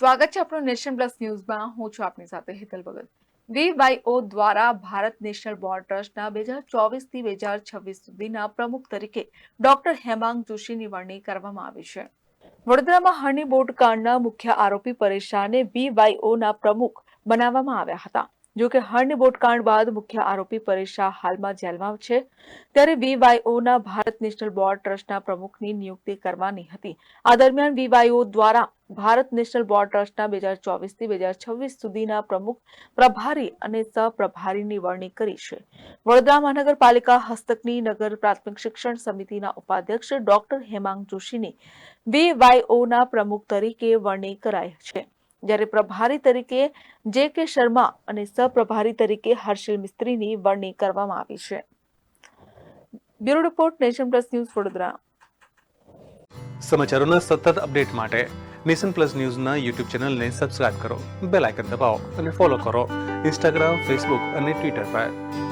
સ્વાગત છે આપણું નેશન પ્લસ ન્યૂઝમાં. હું છું આપની સાથે હેતલ ભગત. વીવાયઓ દ્વારા ભારત નેશનલ બોર્ડ ટ્રસ્ટના બે હજાર ચોવીસથી બે હજાર છવ્વીસ સુધીના પ્રમુખ તરીકે ડોક્ટર હેમાંગ જોશીની વરણી કરવામાં આવી છે. વડોદરામાં હની બોટ કાંડના મુખ્ય આરોપી પરેશાને વીવાયઓના પ્રમુખ બનાવવામાં આવ્યા હતા. જો કે હરની બોટકાંડ બાદ મુખ્ય આરોપી પરેશ શાહ હાલમાં જેલમાં છે. ત્યારે વીવાયઓના ભારત નેશનલ બોર્ડ ટ્રસ્ટના પ્રમુખની નિયુક્તિ કરવાની હતી. આ દરમિયાન વીવાયઓ દ્વારા ભારત નેશનલ બોર્ડ ટ્રસ્ટના બે હજાર ચોવીસથી બે હજાર છવ્વીસ સુધીના પ્રમુખ, પ્રભારી અને સહપ્રભારીની વરણી કરી છે. વડોદરા મહાનગરપાલિકા હસ્તકની નગર પ્રાથમિક શિક્ષણ સમિતિના ઉપાધ્યક્ષ ડોક્ટર હેમાંગ જોશીની વીવાયઓના પ્રમુખ તરીકે વરણી કરાઈ છે. જ્યારે પ્રભારી તરીકે જે કે શર્મા અને સહપ્રભારી તરીકે હર્ષિલ મિસ્ત્રીની વરણી કરવામાં આવી છે. Bureau report nation plus news Vadodara. સમાચારોના સતત અપડેટ માટે નેશન પ્લસ ન્યૂઝના યુટ્યુબ ચેનલને સબસ્ક્રાઇબ કરો, બેલ આઇકન દબાવો અને ફોલો કરો ઇન્સ્ટાગ્રામ, ફેસબુક અને ટ્વિટર પર.